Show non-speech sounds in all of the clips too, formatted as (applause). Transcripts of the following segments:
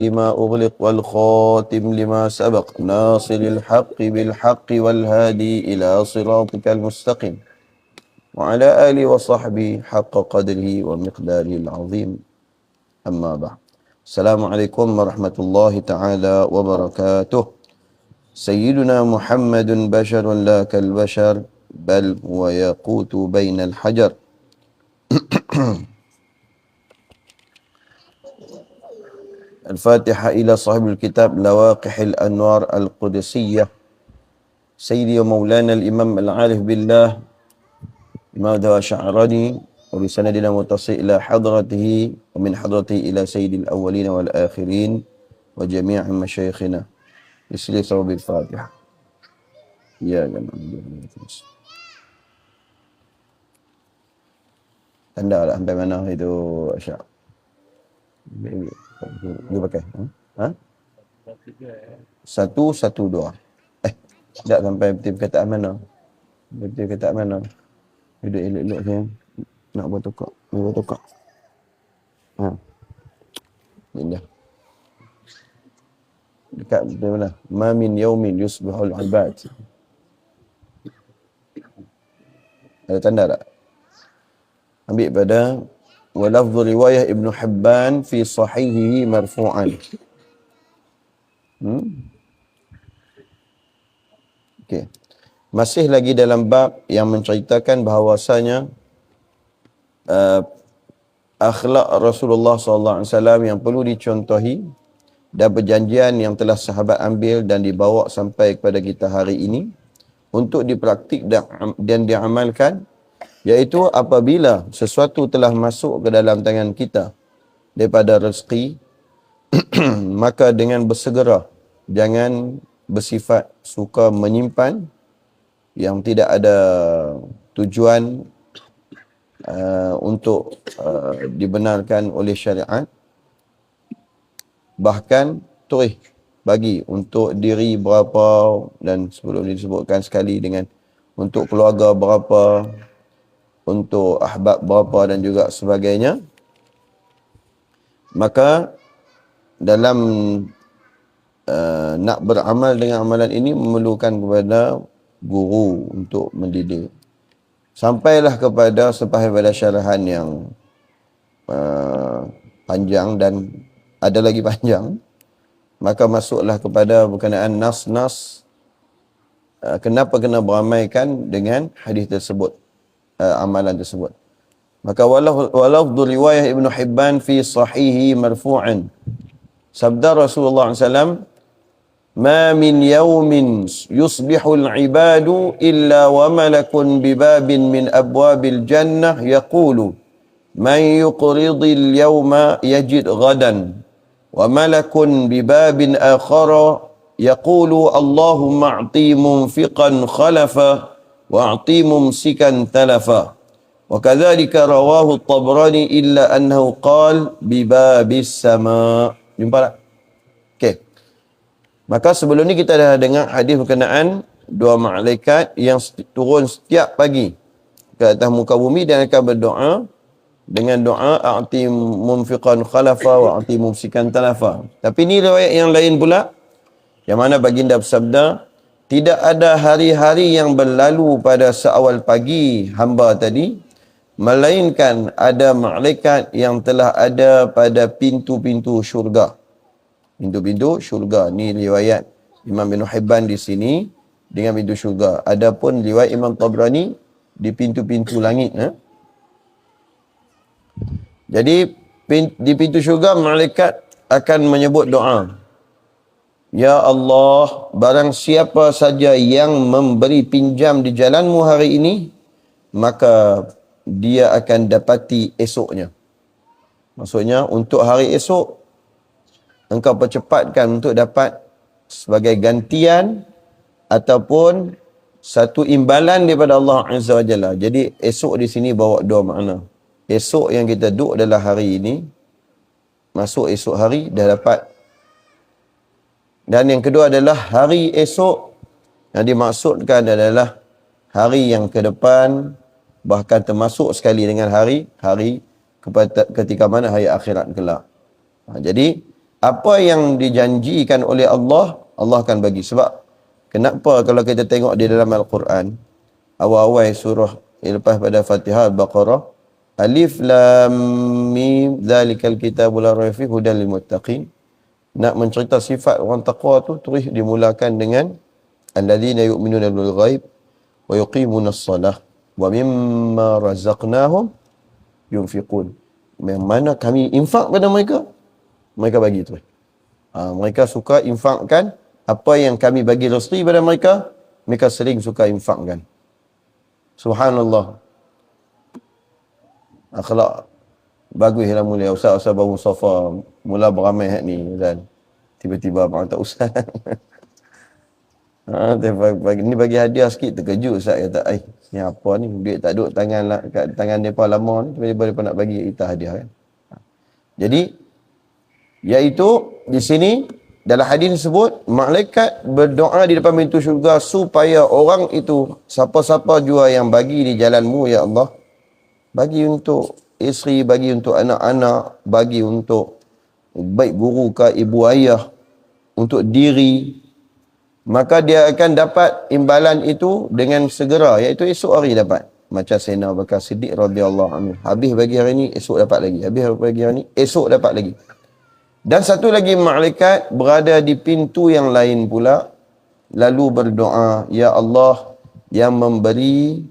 لما أغلق والخاتم لما سبق. ناصر الحق بالحق والهادي إلى صراطك المستقيم. وعلى آله وصحبه حق قدره ومقداره العظيم. أما بعد. السلام عليكم ورحمة الله تعالى وبركاته. سيدنا محمد بشر لا كالبشر بل هو يقوت بين الحجر. (clears throat) الفاتحة إلى صاحب الكتاب لواقح الأنوار القدسية. سيدي ومولانا الإمام العارف بالله إمام دوا شعراني وبسندنا متصل إلى حضرته ومن حضرته إلى سيد الأولين والآخرين وجميع مشايخنا. يسلي صوب الفاتحة. يا جماعة Tanda lah sampai mana itu Syak. Dia pakai. Ha? ha? Satu, satu, dua. Eh, tak sampai betul perkataan mana. Betul perkataan mana. Duduk elok-elok saya. Nak buat tokak. Nak buat tokak. Ha. Ini dia. Dekat mana. Ma min yaumin yusbihul ibad. Ada tanda tak? Ambil pada ولفظ رواية ابن حبان في صحيحه مرفوعا hmm? okay. masih lagi dalam bab yang menceritakan bahawasanya uh, akhlak Rasulullah SAW yang perlu dicontohi dan perjanjian yang telah sahabat ambil dan dibawa sampai kepada kita hari ini untuk dipraktik dan, dan diamalkan Iaitu apabila sesuatu telah masuk ke dalam tangan kita daripada rezeki, (clears throat) maka dengan bersegera, jangan bersifat suka menyimpan yang tidak ada tujuan uh, untuk uh, dibenarkan oleh syariat. Bahkan terus bagi untuk diri berapa dan sebelum disebutkan sekali dengan untuk keluarga berapa untuk ahbab berapa dan juga sebagainya. Maka dalam uh, nak beramal dengan amalan ini memerlukan kepada guru untuk mendidik. Sampailah kepada sepahaman pada syarahan yang uh, panjang dan ada lagi panjang maka masuklah kepada berkenaan nas-nas uh, kenapa kena beramaikan dengan hadis tersebut uh, amalan tersebut. Maka walau walau riwayah Ibnu Hibban fi sahihi marfu'an. Sabda Rasulullah SAW, Ma min yawmin yusbihu al-ibadu illa wa malakun bibabin min abwabil jannah yaqulu Man yuqridi al-yawma yajid ghadan wa malakun bibabin akhara yaqulu Allahumma a'ti munfiqan khalafa talafa wa kadzalika rawahu at-tabrani illa annahu qala bi babis sama jumpa tak? Okey. Maka sebelum ni kita dah dengar hadis berkenaan dua malaikat yang turun setiap pagi ke atas muka bumi dan akan berdoa dengan doa a'ti mumfiqan khalafa wa a'ti mumsikan talafa. Tapi ni riwayat yang lain pula yang mana baginda bersabda tidak ada hari-hari yang berlalu pada seawal pagi hamba tadi melainkan ada malaikat yang telah ada pada pintu-pintu syurga. Pintu-pintu syurga ni riwayat Imam bin Hibban di sini dengan pintu syurga. Adapun riwayat Imam Tabrani di pintu-pintu langit eh? jadi di pintu syurga malaikat akan menyebut doa Ya Allah, barang siapa saja yang memberi pinjam di jalanmu hari ini, maka dia akan dapati esoknya. Maksudnya, untuk hari esok, engkau percepatkan untuk dapat sebagai gantian ataupun satu imbalan daripada Allah Azza wa Jalla. Jadi, esok di sini bawa dua makna. Esok yang kita duduk adalah hari ini, masuk esok hari, dah dapat dan yang kedua adalah hari esok yang dimaksudkan adalah hari yang ke depan bahkan termasuk sekali dengan hari hari ketika mana hari akhirat kelak. Ha, jadi apa yang dijanjikan oleh Allah, Allah akan bagi. Sebab kenapa kalau kita tengok di dalam Al-Quran, awal-awal surah lepas pada Fatihah Al-Baqarah, Alif Lam Mim Zalikal Kitabul Rafi Hudan lil Muttaqin. Nak mencerita sifat orang taqwa tu terus dimulakan dengan alladzina yu'minuna bil ghaib wa yuqimuna as-salah wa mimma razaqnahum yunfiqun. Yang mana kami infak pada mereka, mereka bagi tu. Ha, mereka suka infakkan apa yang kami bagi rezeki pada mereka, mereka sering suka infakkan. Subhanallah. Akhlak baguslah mulia Ustaz-ustaz baru Mustafa mula beramai hak ni dan tiba-tiba abang tak usah. (laughs) ha, ni bagi hadiah sikit terkejut Ustaz kata, "Ai, ni apa ni? Duit tak duduk tangan lah, kat tangan depa lama ni, tiba-tiba depa nak bagi kita hadiah kan." Ha. Jadi Iaitu di sini dalam hadis disebut malaikat berdoa di depan pintu syurga supaya orang itu siapa-siapa jua yang bagi di jalanmu ya Allah bagi untuk isteri, bagi untuk anak-anak, bagi untuk baik guru ke ibu ayah, untuk diri, maka dia akan dapat imbalan itu dengan segera, iaitu esok hari dapat. Macam Sayyidina Bakar Siddiq radhiyallahu anhu. Habis bagi hari ini, esok dapat lagi. Habis bagi hari ini, esok dapat lagi. Dan satu lagi malaikat berada di pintu yang lain pula lalu berdoa, Ya Allah yang memberi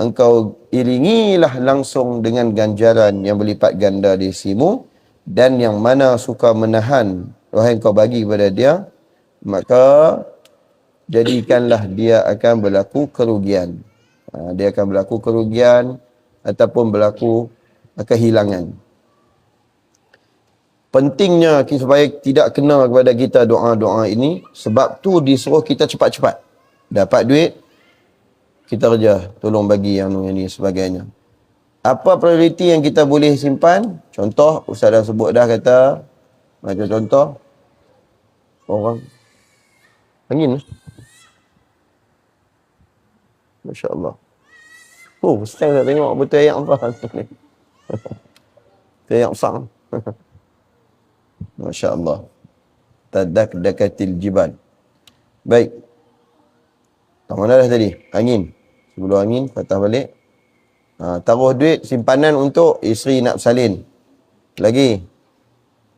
engkau iringilah langsung dengan ganjaran yang berlipat ganda di simu dan yang mana suka menahan wahai engkau bagi kepada dia maka jadikanlah dia akan berlaku kerugian. Ha, dia akan berlaku kerugian ataupun berlaku kehilangan pentingnya supaya tidak kena kepada kita doa-doa ini sebab tu disuruh kita cepat-cepat dapat duit kita kerja tolong bagi yang ini sebagainya apa prioriti yang kita boleh simpan contoh ustaz dah sebut dah kata macam contoh orang angin Masya Allah. Oh, ustaz tak tengok betul ayat apa (laughs) ni. ayat besar. (laughs) Masya Allah. Tadak dakatil jibal. Baik. Tak mana dah tadi? Angin. Sebelum angin, patah balik. Ha, taruh duit simpanan untuk isteri nak bersalin. Lagi.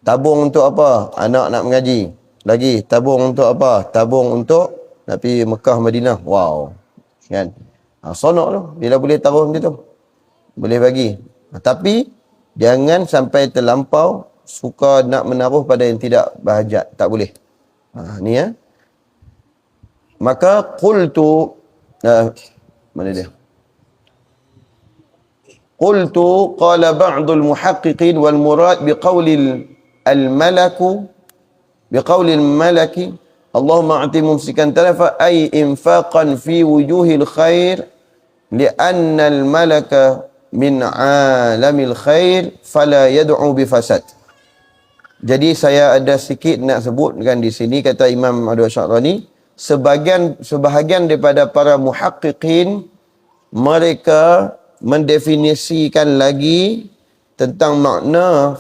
Tabung untuk apa? Anak nak mengaji. Lagi. Tabung untuk apa? Tabung untuk nak pergi Mekah, Madinah. Wow. Kan? Ha, sonok tu. Bila boleh taruh macam tu. Boleh bagi. Ha, tapi, jangan sampai terlampau suka nak menaruh pada yang tidak berhajat tak boleh ha, ni ya maka qultu uh, mana dia قلت قال بعض المحققين والمراد بقول الملك بقول الملك اللهم اعط ممسكا تلفا أي انفاقا في وجوه الخير لأن الملك من عالم الخير فلا يدعو بفساد. Jadi saya ada sikit nak sebutkan di sini kata Imam Abdul Syahrani sebahagian sebahagian daripada para muhaqqiqin mereka mendefinisikan lagi tentang makna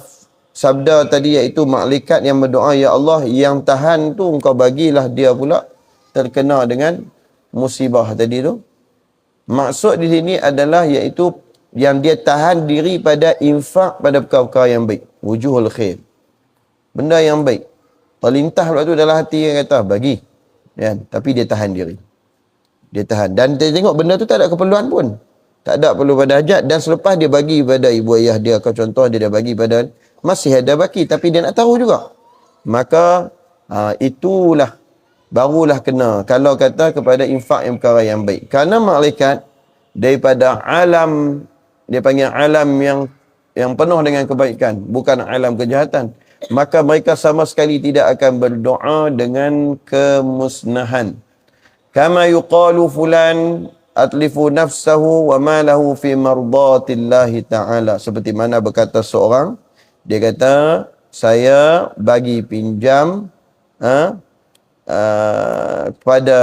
sabda tadi iaitu malaikat yang berdoa ya Allah yang tahan tu engkau bagilah dia pula terkena dengan musibah tadi tu maksud di sini adalah iaitu yang dia tahan diri pada infak pada perkara-perkara yang baik wujuhul khair benda yang baik. Terlintah pula tu dalam hati yang kata, bagi. Ya, tapi dia tahan diri. Dia tahan. Dan dia tengok benda tu tak ada keperluan pun. Tak ada perlu pada hajat. Dan selepas dia bagi pada ibu ayah dia, ke contoh dia dah bagi pada, masih ada baki. Tapi dia nak tahu juga. Maka, ha, itulah, barulah kena. Kalau kata kepada infak yang perkara yang baik. Kerana malaikat, daripada alam, dia panggil alam yang yang penuh dengan kebaikan. Bukan alam kejahatan maka mereka sama sekali tidak akan berdoa dengan kemusnahan. Kama yuqalu fulan atlifu nafsahu wa ma lahu fi mardatillahi ta'ala. Seperti mana berkata seorang, dia kata, saya bagi pinjam ha, uh, kepada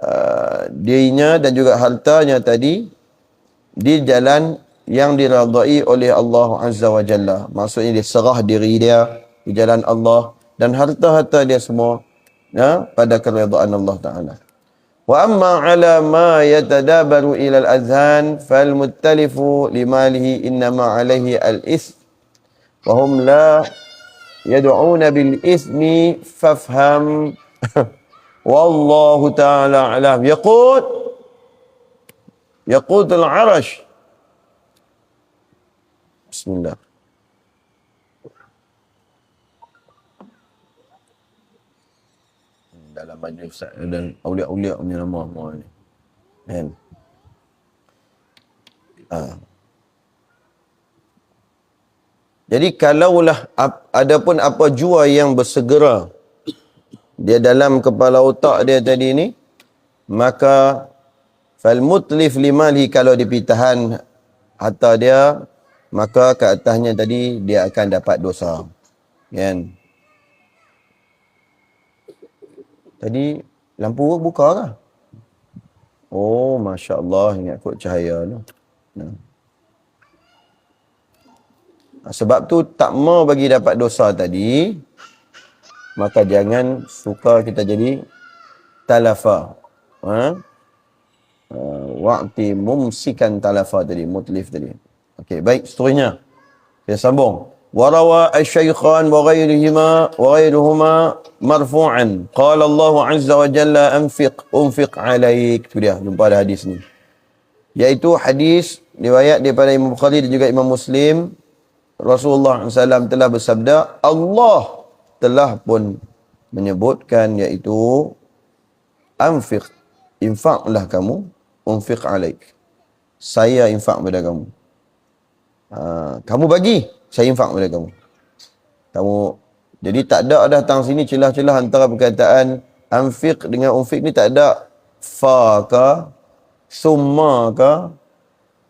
uh, dirinya dan juga hartanya tadi di jalan yang diradai oleh Allah Azza wa Jalla. Maksudnya dia serah diri dia di jalan Allah dan harta-harta dia semua ya, pada keridhaan Allah Ta'ala. Wa amma ala ma yatadabaru ila al-azhan fal muttalifu limalihi innama alaihi al-ism wa hum la yad'una bil ismi fafham wallahu ta'ala alam yaqut yaqut al-arash bismillah dalam majlis Ustaz dan aulia-aulia punya nama semua ni. Kan? Ha. Jadi kalaulah ada pun apa jua yang bersegera dia dalam kepala otak dia tadi ni maka fal mutlif limali kalau dipitahan harta dia maka ke atasnya tadi dia akan dapat dosa. Kan? Tadi lampu buka ke? Oh, Masya Allah. Ingat kot cahaya tu. Nah. Sebab tu tak mau bagi dapat dosa tadi, maka jangan suka kita jadi talafa. Ha? Uh, wakti mumsikan talafa tadi, mutlif tadi. Okey, baik. Seterusnya. Kita sambung. وروى الشيخان وغيرهما وغيرهما مرفوعا قال الله عز وجل انفق انفق عليك tu dia jumpa ada hadis ni iaitu hadis riwayat daripada Imam Bukhari dan juga Imam Muslim Rasulullah SAW telah bersabda Allah telah pun menyebutkan iaitu anfiq infaklah kamu unfiq alaik saya infak pada kamu ha, kamu bagi saya infak pada kamu. Kamu jadi tak ada datang sini celah-celah antara perkataan anfiq dengan unfiq ni tak ada fa ke summa ke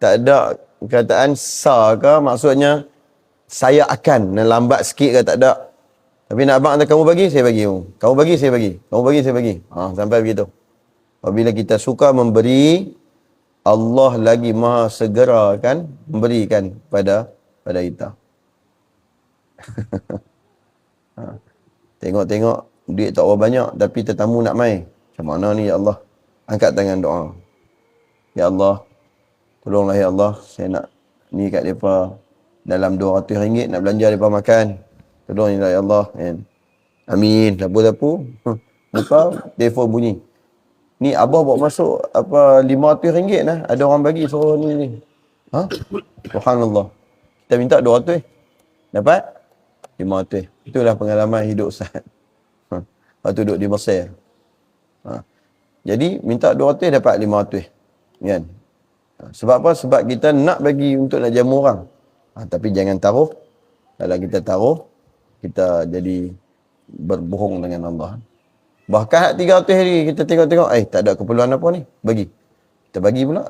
tak ada perkataan sa ke maksudnya saya akan nak lambat sikit ke tak ada. Tapi nak abang kamu bagi, saya bagi. Kamu bagi, saya bagi. Kamu bagi, saya bagi. Ha, sampai begitu. Apabila kita suka memberi, Allah lagi maha segera kan memberikan pada pada kita. (laughs) ha. Tengok-tengok duit tak berapa banyak tapi tetamu nak mai. Macam mana ni ya Allah? Angkat tangan doa. Ya Allah, tolonglah ya Allah, saya nak ni kat depa dalam RM200 nak belanja depa makan. Tolonglah ya Allah. Kan? Amin. Lapu-lapu. Buka, telefon bunyi. Ni abah bawa masuk apa RM500 lah. Ada orang bagi suruh ni ni. Ha? Subhanallah. Kita minta 200. Dapat? Lima ratus. Itulah pengalaman hidup Ustaz. Ha. Waktu duduk di Mesir. Ha. Jadi minta dua ratus dapat lima ratus. Kan? Ha. Sebab apa? Sebab kita nak bagi untuk nak jamu orang. Ha. Tapi jangan taruh. Kalau kita taruh, kita jadi berbohong dengan Allah. Bahkan tiga ratus hari kita tengok-tengok, eh tak ada keperluan apa ni? Bagi. Kita bagi pula.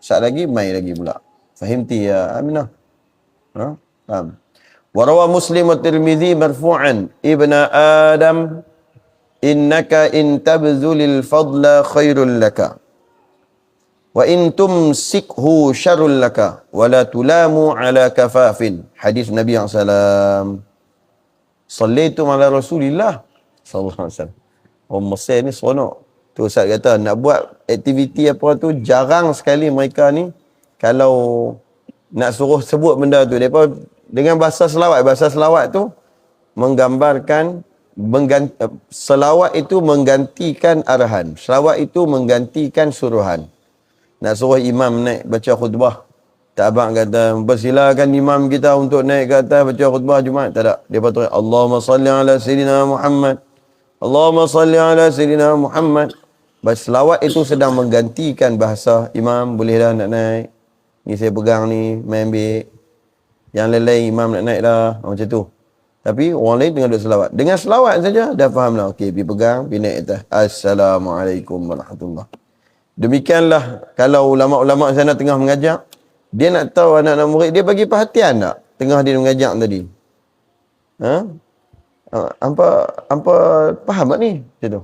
Saat lagi, main lagi pula. Fahimti ya Aminah? Ha? Faham? وروى مسلم الترمذي مرفوعا ابن آدم إنك إن تبذل الفضل خير لك وإن تمسكه شر لك ولا تلام على كفاف حديث النبي عليه السلام صليتم على رسول الله صلى الله عليه وسلم Orang Mesir ni seronok. Tu Ustaz kata nak buat aktiviti apa tu jarang sekali mereka ni kalau nak suruh sebut benda tu. Mereka dengan bahasa selawat. Bahasa selawat tu menggambarkan mengganti, selawat itu menggantikan arahan. Selawat itu menggantikan suruhan. Nak suruh imam naik baca khutbah. Tak abang kata, bersilakan imam kita untuk naik ke atas baca khutbah Jumaat. Tak ada. Dia patut, Allahumma salli ala Sayyidina Muhammad. Allahumma salli ala Sayyidina Muhammad. Bahasa selawat itu sedang menggantikan bahasa imam. Boleh dah nak naik. Ni saya pegang ni, main ambil. Yang lain-lain imam nak naik dah. Macam tu. Tapi orang lain tengah duduk selawat. Dengan selawat saja dah faham lah. Okey, pergi pegang, pergi naik atas. Assalamualaikum warahmatullahi Demikianlah kalau ulama-ulama sana tengah mengajar, dia nak tahu anak-anak murid, dia bagi perhatian tak? Tengah dia mengajar tadi. Ha? Apa apa faham tak ni? Macam tu.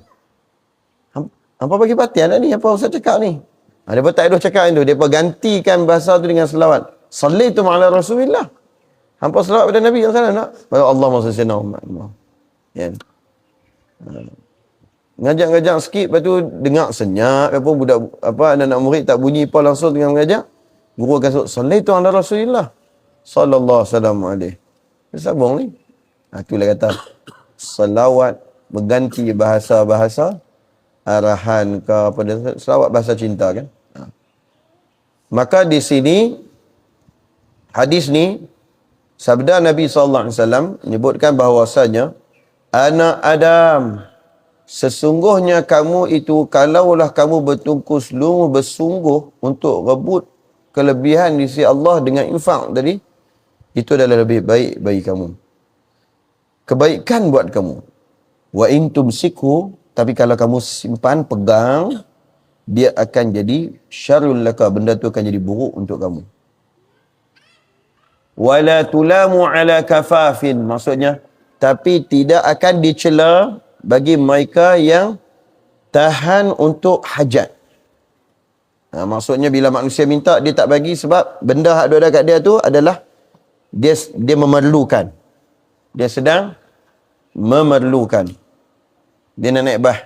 Apa bagi perhatian tak ni? Apa Ustaz cakap ni? Ha, dia tak ada cakap itu. Dia gantikan bahasa tu dengan selawat. Sallaitu ala Rasulillah. Hampa selawat pada Nabi yang sana nak? Pada Allah Muhammad sallallahu Ya. Ha. Ngajak-ngajak sikit lepas tu dengar senyap apa budak apa anak-anak murid tak bunyi apa langsung dengan mengajak. Guru akan sebut sallaitu ala Rasulillah sallallahu alaihi wasallam. Sabung ni. Ha, itulah kata selawat berganti bahasa-bahasa arahan ke apa dia selawat bahasa cinta kan. Ha. Maka di sini hadis ni sabda Nabi sallallahu alaihi wasallam menyebutkan bahawasanya anak Adam sesungguhnya kamu itu kalaulah kamu bertungku selungu bersungguh untuk rebut kelebihan di sisi Allah dengan infak tadi itu adalah lebih baik bagi kamu. Kebaikan buat kamu. Wa in tumsiku tapi kalau kamu simpan pegang dia akan jadi syarul laka benda tu akan jadi buruk untuk kamu wala tulamu ala kafafin maksudnya tapi tidak akan dicela bagi mereka yang tahan untuk hajat. Ha, maksudnya bila manusia minta dia tak bagi sebab benda hak ada kat dia tu adalah dia dia memerlukan. Dia sedang memerlukan. Dia nak naik bah.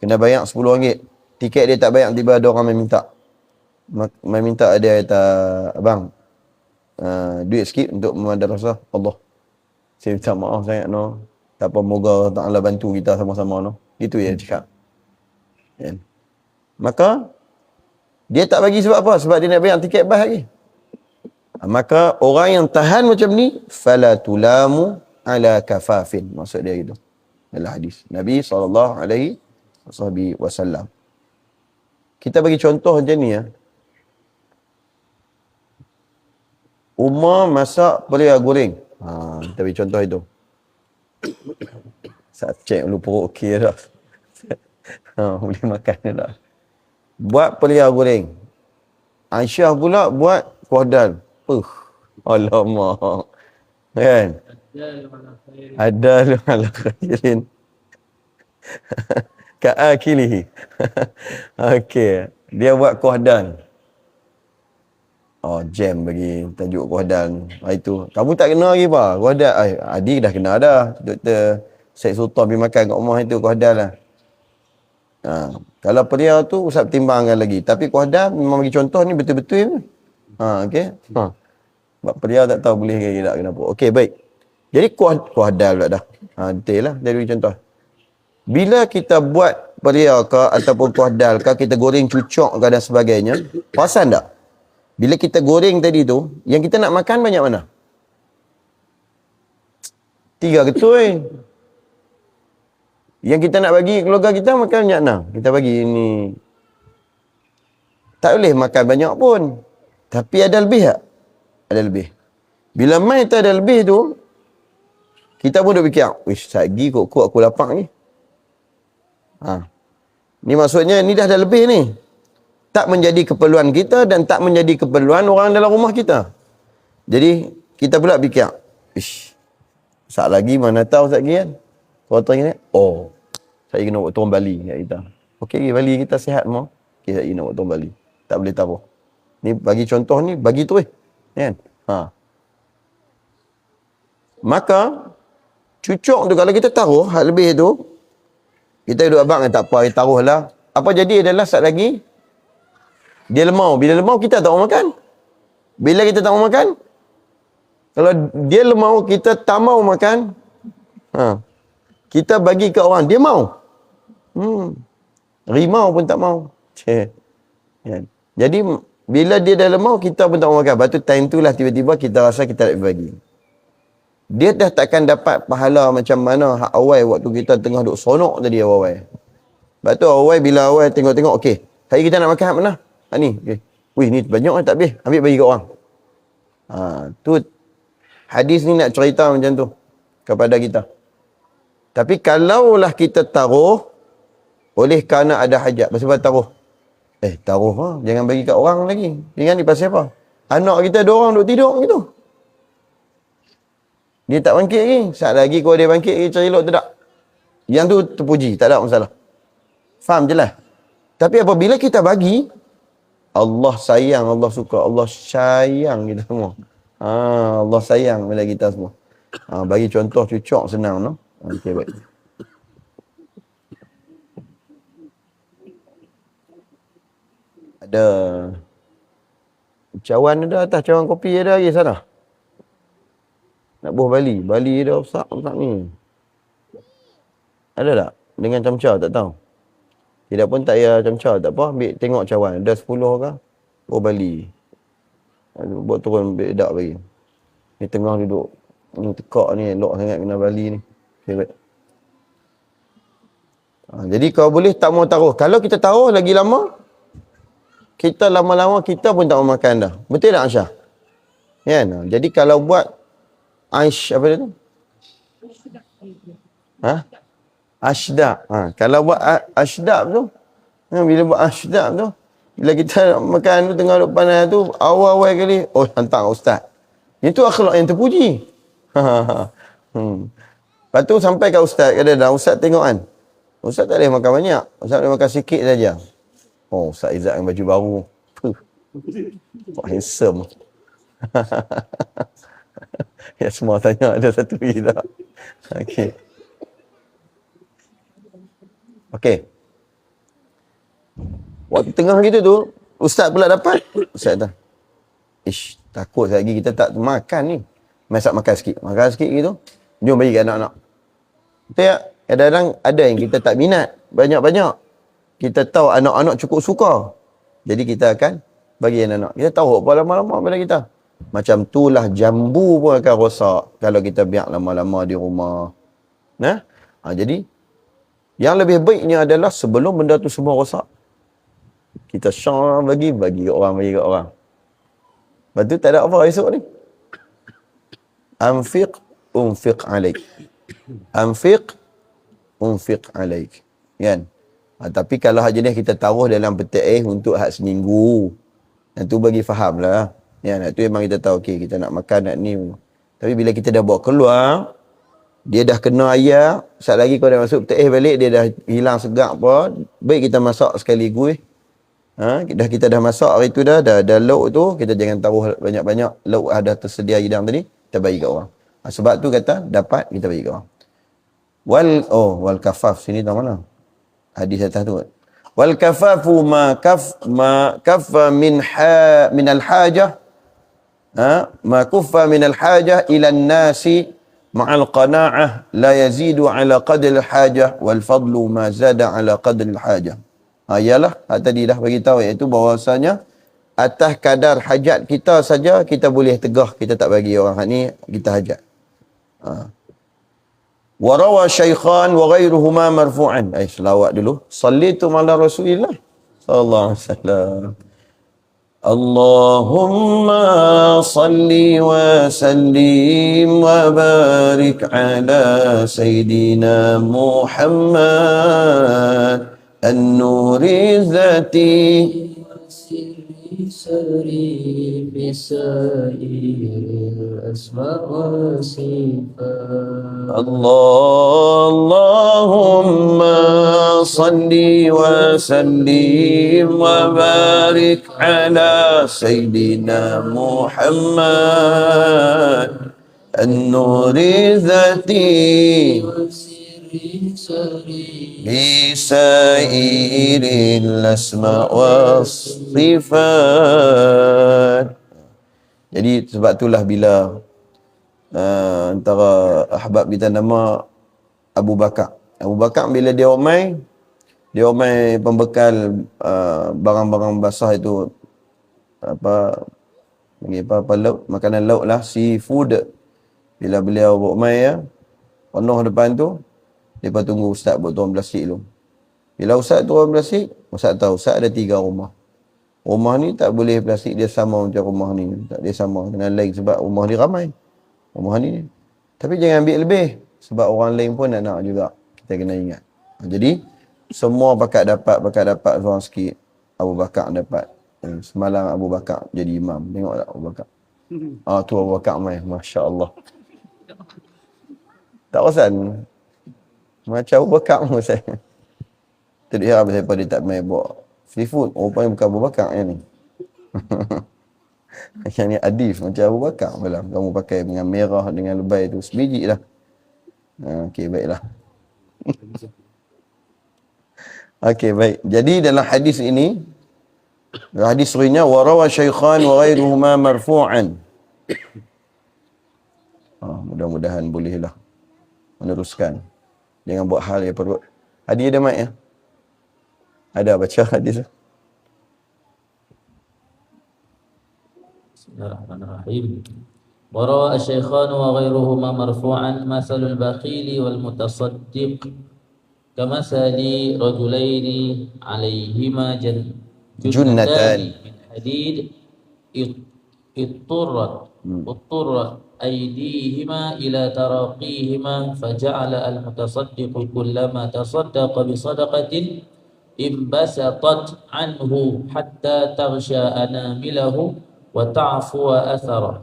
Kena bayar RM10. Tiket dia tak bayar tiba ada orang main minta. Main minta dia kata abang uh, duit sikit untuk madrasah Allah. Saya minta maaf sangat no. Tak apa, moga Ta'ala bantu kita sama-sama. No? Itu yang cakap. Ya. Maka, dia tak bagi sebab apa? Sebab dia nak bayar tiket bas lagi. Ha, maka, orang yang tahan macam ni, fala tulamu ala kafafin. Maksud dia itu. Dalam hadis. Nabi SAW. Kita bagi contoh macam ni ya. Umar masak peria goreng. Ha, kita bagi contoh itu. (coughs) Saat cek dulu perut okey dah. (laughs) ha, boleh makan dah. Buat pelia goreng. Aisyah pula buat kuah dal. Uh, alamak. Kan? Ada lu ala khairin. (laughs) Ka'akilihi. (laughs) Okey. Dia buat kuah dal. Oh, jam bagi tajuk Kuadan. Ha, itu. Kamu tak kena lagi apa? Kuadan. Eh, Adi dah kena dah. Doktor Syed Sultan pergi makan kat rumah itu Kuadan lah. Ha. Kalau pria tu, usah pertimbangkan lagi. Tapi Kuadan memang bagi contoh ni betul-betul. Ha, okay. Ha. Sebab pria tak tahu boleh ke tak kenapa. Okey, baik. Jadi kuah, Kuadan pula dah. Ha, detail lah. Jadi contoh. Bila kita buat pria ke ataupun Kuadan ke, kita goreng cucuk ke dan sebagainya. Perasan tak? Bila kita goreng tadi tu, yang kita nak makan banyak mana? Tiga ketui. Yang kita nak bagi keluarga kita makan banyak mana? Kita bagi ini. Tak boleh makan banyak pun. Tapi ada lebih tak? Ada lebih. Bila main tu ada lebih tu, kita pun dah fikir, wish, lagi kok-kok aku lapang ni. Ha. Ni maksudnya, ni dah ada lebih ni tak menjadi keperluan kita dan tak menjadi keperluan orang dalam rumah kita. Jadi, kita pula fikir, ish, saat lagi mana tahu saat lagi kan? Kalau tanya, oh, saya kena buat turun Bali kat kita. Okey, Bali kita sihat semua. Okey, saya kena buat turun Bali. Tak boleh tahu. Ni bagi contoh ni, bagi tu eh. Kan? Ha. Maka, cucuk tu kalau kita taruh hal lebih tu, kita duduk abang tak apa, taruh lah. Apa jadi adalah saat lagi, dia lemau. Bila lemau, kita tak mau makan. Bila kita tak mau makan, kalau dia lemau, kita tak mau makan, ha. kita bagi ke orang, dia mau. Hmm. Rimau pun tak mau. Ya. Jadi, bila dia dah lemau, kita pun tak mau makan. Lepas tu, time tu lah tiba-tiba kita rasa kita nak bagi. Dia dah takkan dapat pahala macam mana hak awal waktu kita tengah duk sonok tadi awal-awal. Lepas tu awal bila awal tengok-tengok, okey, hari kita nak makan hak mana? Ha ni. Okay. Wih ni banyak kan tak habis. Ambil bagi kat orang. Ha, tu hadis ni nak cerita macam tu kepada kita. Tapi kalaulah kita taruh oleh kerana ada hajat. Apa taruh? Eh taruh ha? Jangan bagi kat orang lagi. Jangan ni pasal apa? Anak kita ada orang duduk tidur gitu. Dia tak bangkit lagi. Saat lagi kalau dia bangkit lagi cari elok tak? Yang tu terpuji. Tak ada masalah. Faham je lah. Tapi apabila kita bagi, Allah sayang, Allah suka, Allah sayang kita semua. Ha, Allah sayang bila kita semua. Ha, bagi contoh cucuk senang no. Okey, baik. Ada cawan ada atas cawan kopi ada lagi sana. Nak buah Bali. Bali ada besar-besar ni. Ada tak? Dengan camca tak tahu. Tidak pun tak payah camca tak apa. Ambil tengok cawan. Ada 10 ke? Oh Bali. Buat turun ambil dak bagi. Ni tengah duduk. Ni tekak ni elok sangat kena Bali ni. Baik. Ha, jadi kau boleh tak mau taruh. Kalau kita taruh lagi lama, kita lama-lama kita pun tak mau makan dah. Betul tak Aisyah? Ya, no. Jadi kalau buat Aish apa dia tu? Ha? Ashdaq. Ha, kalau buat ashdaq tu, ha, bila buat ashdaq tu, bila kita makan tu tengah duk panas tu, awal-awal kali, oh hantar ustaz. Itu akhlak yang terpuji. hmm. Lepas tu sampai kat ustaz, kata dah ustaz tengok kan. Ustaz tak boleh makan banyak. Ustaz boleh makan sikit saja. Oh, Ustaz Izzat dengan baju baru. Puh. Kok handsome. (laughs) ya semua tanya ada satu lagi tak? Okey. Okey. Waktu tengah gitu tu, ustaz pula dapat. Ustaz kata, Ish, takut lagi kita tak makan ni. Masak makan sikit. Makan sikit gitu. Jom bagi ke anak-anak. Betul tak? Kadang-kadang ada yang kita tak minat. Banyak-banyak. Kita tahu anak-anak cukup suka. Jadi kita akan bagi anak-anak. Kita tahu apa lama-lama pada kita. Macam itulah jambu pun akan rosak. Kalau kita biar lama-lama di rumah. Nah, ha, jadi yang lebih baiknya adalah sebelum benda tu semua rosak. Kita syar bagi, bagi ke orang, bagi ke orang. Lepas tu tak ada apa esok ni. Anfiq, unfiq alaik. Anfiq, unfiq alaik. Kan? Ha, tapi kalau hak jenis kita taruh dalam peti eh untuk hak seminggu. Yang tu bagi faham lah. Ya, nak tu memang kita tahu, okey, kita nak makan, nak ni. Tapi bila kita dah bawa keluar, dia dah kena air, saat lagi kau dah masuk peti eh balik, dia dah hilang segak apa, baik kita masak sekali gue. Ha, dah kita dah masak hari tu dah, dah, dah lauk tu, kita jangan taruh banyak-banyak, lauk ada tersedia hidang tadi, kita bagi kat orang. Ha, sebab tu kata, dapat, kita bagi kat orang. Wal, oh, wal kafaf, sini tahu mana? Hadis atas tu. Wal kafafu ma kaf ma kaffa min ha min al hajah ha ma kuffa min al hajah ila nasi ma'al qana'ah la yazidu ala qadri al hajah wal fadlu ma zada ala qadri al hajah. Ha ialah ha, tadi dah bagi tahu iaitu bahawasanya atas kadar hajat kita saja kita boleh tegah kita tak bagi orang ni kita hajat. Ha. Wa rawa syaikhan wa ghairuhuma marfu'an. Ai selawat dulu. Sallitu ala Rasulillah sallallahu alaihi wasallam. اللهم صل وسلم وبارك على سيدنا محمد النور الذاتي سري بسائر الأسماء والصفات الله اللهم صل وسلم وبارك على سيدنا محمد النور ذاتي بسائر الأسماء والصفات Jadi sebab itulah bila uh, antara ahbab kita nama Abu Bakar. Abu Bakar bila dia omai, dia omai pembekal uh, barang-barang basah itu apa panggil apa, apa lauk, makanan lauk lah, seafood. Bila beliau omai ya, penuh depan tu, Lepas tunggu ustaz buat turun plastik dulu. Bila ustaz turun plastik, ustaz tahu ustaz ada tiga rumah. Rumah ni tak boleh plastik dia sama macam rumah ni. Tak dia sama dengan lain sebab rumah ni ramai. Rumah ni. Tapi jangan ambil lebih. Sebab orang lain pun nak nak juga. Kita kena ingat. Jadi, semua bakat dapat, bakat dapat seorang sikit. Abu Bakar dapat. Eh, semalam Abu Bakar jadi imam. Tengok tak Abu Bakar? Ah, tu Abu Bakar main. Masya Allah. Tak perasan macam Abu Bakar pun saya. Terdiri apa saya tak main buat seafood. Oh, Rupanya bukan Abu Bakar yang ni. (laughs) Yang ni adif macam Abu Bakar pula. Kamu pakai dengan merah dengan lebay tu sebiji lah. Ha, okey baiklah. (laughs) Okey baik. Jadi dalam hadis ini hadis serinya warawa syaikhan wa ghairuhuma marfu'an. Oh, mudah-mudahan bolehlah meneruskan. Jangan buat hal yang perlu. Hadi ada mic ya? Ada baca hadis. بسم الله الرحمن الرحيم وروى الشيخان وغيرهما مرفوعا مثل البخيل والمتصدق كمثل رجلين عليهما جن جنتان. من حديد اض- اضطرت اضطرت أيديهما إلى تراقيهما فجعل المتصدق كلما تصدق بصدقة انبسطت عنه حتى تغشى أنامله وتعفو أثره.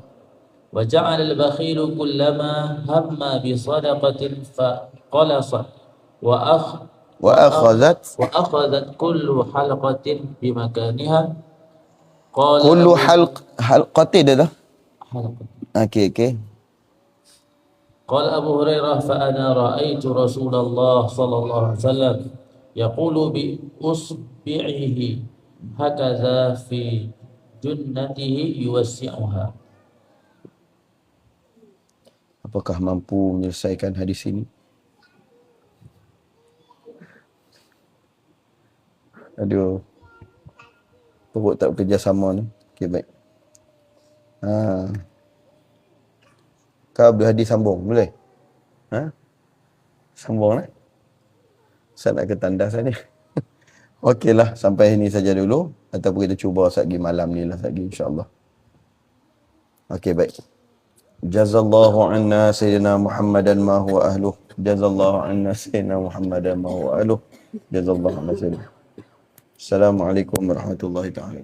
وجعل البخيل كلما هم بصدقة فقلصت وأخ وأخذت وأخذت كل حلقة بمكانها. قال كل حلق حلقة ده؟ حلقة. Okey okey. Qala Abu Hurairah fa ana ra'aitu Rasulullah sallallahu alaihi wasallam yaqulu bi usbi'ihi hakaza fi junnatihi yuwassi'uha. Apakah mampu menyelesaikan hadis ini? Aduh. Perut tak bekerjasama ni. Okey baik. Ah. Ha. Kau Abdul Hadi sambung, boleh? Ha? Sambung lah. Saya nak ke tandas saya ni. (laughs) Okeylah, sampai ini saja dulu. Ataupun kita cuba lagi malam ni lah lagi insyaAllah. Okey, baik. Jazallahu anna Sayyidina Muhammadan ma huwa ahluh. Jazallahu anna Sayyidina Muhammadan ma huwa ahluh. Jazallahu anna Sayyidina. Assalamualaikum warahmatullahi taala.